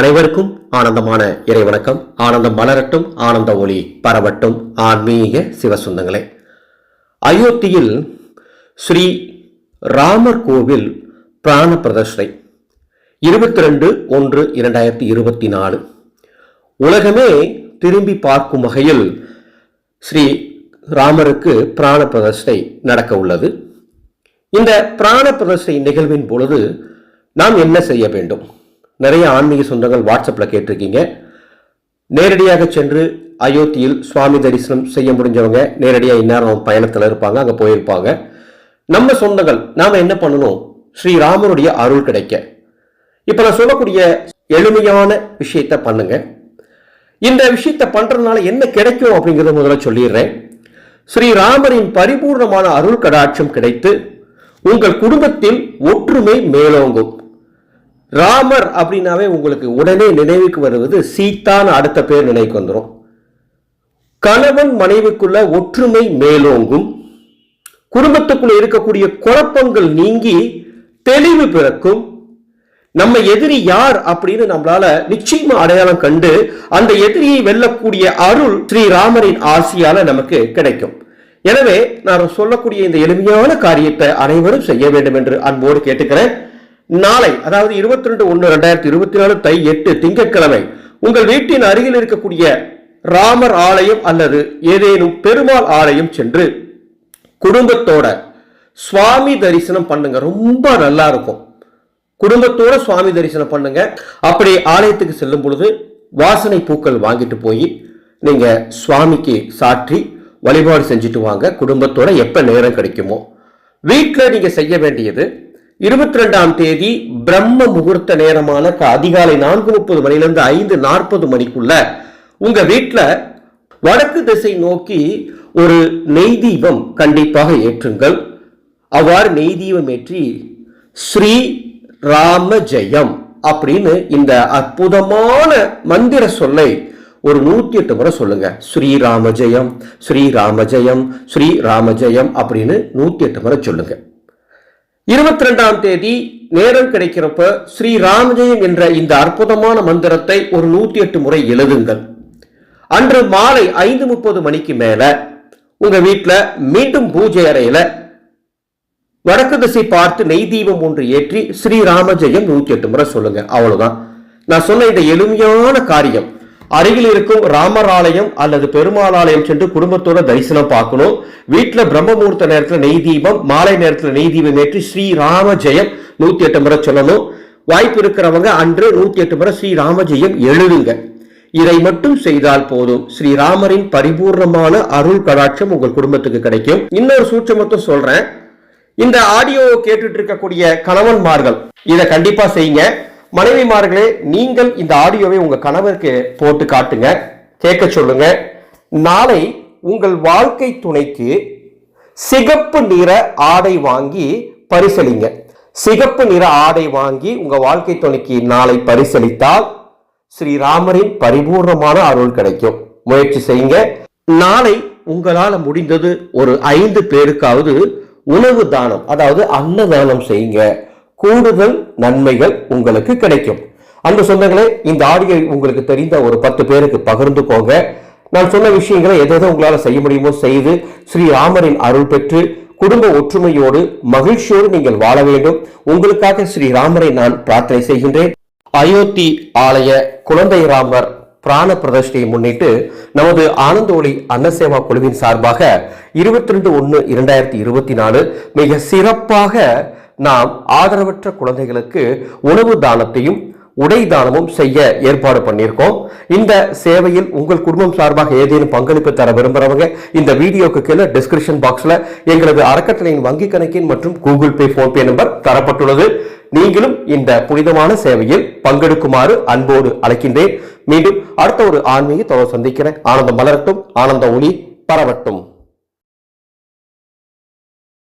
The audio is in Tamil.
அனைவருக்கும் ஆனந்தமான இறை வணக்கம் ஆனந்தம் மலரட்டும் ஆனந்த ஒளி பரவட்டும். ஆன்மீக சிவசுந்தங்களே அயோத்தியில் ஸ்ரீ ராமர் கோவில் பிராண பிரதர்ஷனை. இருபத்தி ரெண்டு ஒன்று இரண்டாயிரத்தி இருபத்தி நாலு. உலகமே திரும்பி பார்க்கும் வகையில் ஸ்ரீ ராமருக்கு பிராண பிரதர்ஷனை நடக்க உள்ளது. இந்த பிராண பிரதர்ஷனை நிகழ்வின் பொழுது நாம் என்ன செய்ய வேண்டும்? நிறைய ஆன்மீக சொந்தங்கள் வாட்ஸ்அப்பில் கேட்டிருக்கீங்க. நேரடியாக சென்று அயோத்தியில் சுவாமி தரிசனம் செய்ய முடிஞ்சவங்க நேரடியாக இந்நேரம் பயணத்தில் இருப்பாங்க அங்கே போயிருப்பாங்க. நம்ம சொந்தங்கள் நாம் என்ன பண்ணணும்? ஸ்ரீராமருடைய அருள் கிடைக்க. இப்போ நான் சொல்லக்கூடிய எளிமையான விஷயத்தை பண்ணுங்க. இந்த விஷயத்தை பண்ணுறதுனால என்ன கிடைக்கும் அப்படிங்கிறத முதல்ல சொல்லிடுறேன். ஸ்ரீராமரின் பரிபூர்ணமான அருள் கடாட்சம் கிடைத்து உங்கள் குடும்பத்தில் ஒற்றுமை மேலோங்கும். ராமர் அப்படின்னாவே உங்களுக்கு உடனே நினைவுக்கு வருவது சீத்தான அடுத்த பேர் நினைவுக்கு வந்துடும் கணவன் மனைவிக்குள்ள ஒற்றுமை மேலோங்கும். குடும்பத்துக்குள்ள இருக்கக்கூடிய குழப்பங்கள் நீங்கி தெளிவு பிறக்கும். நம்ம எதிரி யார் அப்படின்னு நம்மளால நிச்சயமா அடையாளம் கண்டு அந்த எதிரியை வெல்லக்கூடிய அருள் ஸ்ரீராமரின் ஆசியால நமக்கு கிடைக்கும். எனவே நான் சொல்லக்கூடிய இந்த எளிமையான காரியத்தை அனைவரும் செய்ய வேண்டும் என்று அன்போடு கேட்டுக்கிறேன். நாளை அதாவது இருபத்தி ரெண்டு ஒன்று ரெண்டாயிரத்தி இருபத்தி நாலு தை எட்டு திங்கட்கிழமை உங்கள் வீட்டின் அருகில் இருக்கக்கூடிய ராமர் ஆலயம் அல்லது ஏதேனும் பெருமாள் ஆலயம் சென்று குடும்பத்தோட சுவாமி தரிசனம் பண்ணுங்க. ரொம்ப நல்லா இருக்கும். குடும்பத்தோட சுவாமி தரிசனம் பண்ணுங்க. அப்படி ஆலயத்துக்கு செல்லும் பொழுது வாசனை பூக்கள் வாங்கிட்டு போய் நீங்க சுவாமிக்கு சாற்றி வழிபாடு செஞ்சுட்டு வாங்க. குடும்பத்தோட எப்ப நேரம் கிடைக்குமோ. வீட்டில் நீங்க செய்ய வேண்டியது இருபத்தி ரெண்டாம் தேதி பிரம்ம முகூர்த்த நேரமான க- அதிகாலை நான்கு முப்பது மணிலிருந்து ஐந்து நாற்பது மணிக்குள்ள உங்க வீட்டில் வடக்கு திசை நோக்கி ஒரு நெய் தீபம் கண்டிப்பாக ஏற்றுங்கள். அவ்வாறு நெய் தீபம் ஏற்றி ஸ்ரீ ராம ஜெயம் அப்படின்னு இந்த அற்புதமான மந்திர சொல்லை ஒரு நூத்தி எட்டு முறை சொல்லுங்க. ஸ்ரீராம ஜெயம் ஸ்ரீராம ஜெயம் ஸ்ரீராம ஜெயம் அப்படின்னு நூத்தி எட்டு முறை சொல்லுங்க. இருபத்தி ரெண்டாம் தேதி நேரம் கிடைக்கிறப்ப ஸ்ரீ ராமஜெயம் என்ற இந்த அற்புதமான மந்திரத்தை ஒரு நூத்தி எட்டு முறை எழுதுங்கள். அன்று மாலை ஐந்து முப்பது மணிக்கு மேல உங்க வீட்டில் மீண்டும் பூஜை அறையில வடக்கு திசை பார்த்து நெய் தீபம் ஒன்று ஏற்றி ஸ்ரீ ராமஜெயம் நூத்தி எட்டு முறை சொல்லுங்க. அவ்வளவுதான். நான் சொன்ன இந்த எளிமையான காரியம். அருகில் இருக்கும் ராமர் ஆலயம் அல்லது பெருமாள் ஆலயம் சென்று குடும்பத்தோட தரிசனம் பார்க்கணும். வீட்டுல பிரம்மமூர்த்த நேரத்தில் நேரத்துல நெய் தீபம் மாலை நேரத்துல நெய் தீபம் ஏற்றி ஸ்ரீ ராம ஜெயம் நூத்தி எட்டு முறை சொல்லணும். வாய்ப்பு இருக்கிறவங்க அன்று நூத்தி எட்டு முறை ஸ்ரீ ராம ஜெயம் எழுதுங்க. இதை மட்டும் செய்தால் போதும். ஸ்ரீராமரின் பரிபூர்ணமான அருள் கடாட்சம் உங்கள் குடும்பத்துக்கு கிடைக்கும். இன்னொரு சூட்சமத்தை சொல்றேன். இந்த ஆடியோ கேட்டுட்டு இருக்கக்கூடிய கணவன்மார்கள் இதை கண்டிப்பா செய்யுங்க. மனைவிமார்களே நீங்கள் இந்த ஆடியோவை உங்க கணவருக்கு போட்டு காட்டுங்க. கேட்க சொல்லுங்க. நாளை உங்கள் வாழ்க்கை துணைக்கு சிகப்பு நிற ஆடை வாங்கி பரிசளிங்க. சிகப்பு நிற ஆடை வாங்கி உங்க வாழ்க்கை துணைக்கு நாளை பரிசளித்தால் ஸ்ரீராமரின் பரிபூர்ணமான அருள் கிடைக்கும். முயற்சி செய்யுங்க. நாளை உங்களால் முடிந்தது ஒரு ஐந்து பேருக்காவது உணவு தானம் அதாவது அன்னதானம் செய்யுங்க. கூடுதல் நன்மைகள் உங்களுக்கு கிடைக்கும். அந்த சொந்தங்களே இந்த ஆடியோ உங்களுக்கு தெரிந்த ஒரு பத்து பேருக்கு பகிர்ந்துக்கோங்க நான் சொன்ன விஷயங்களை எதை உங்களால் செய்ய முடியுமோ செய்து ஸ்ரீராமரின் அருள் பெற்று குடும்ப ஒற்றுமையோடு மகிழ்ச்சியோடு நீங்கள் வாழ வேண்டும். உங்களுக்காக ஸ்ரீராமரை நான் பிரார்த்தனை செய்கின்றேன். அயோத்தி ஆலய குழந்தை ராமர் பிராண பிரதர்ஷனையை முன்னிட்டு நமது ஆனந்த ஒளி அன்னசேவா குழுவின் சார்பாக இருபத்தி ரெண்டு ஒன்று இரண்டாயிரத்தி இருபத்தி நாலு மிக சிறப்பாக நாம் ஆதரவற்ற குழந்தைகளுக்கு உணவு தானத்தையும் உடை தானமும் செய்ய ஏற்பாடு பண்ணியிருக்கோம். இந்த சேவையில் உங்கள் குடும்பம் சார்பாக ஏதேனும் பங்களிப்பு தர விரும்புகிறவங்க இந்த வீடியோக்கு கீழே டிஸ்கிரிப்ஷன் பாக்ஸில் எங்களது அறக்கட்டளையின் வங்கி கணக்கின் மற்றும் கூகுள் பே போன்பே நம்பர் தரப்பட்டுள்ளது. நீங்களும் இந்த புனிதமான சேவையில் பங்கெடுக்குமாறு அன்போடு அழைக்கின்றேன். மீண்டும் அடுத்த ஒரு ஆன்மீக தொடர் சந்திக்கிறேன். ஆனந்தம் மலரட்டும் ஆனந்த ஒளி பரவட்டும்.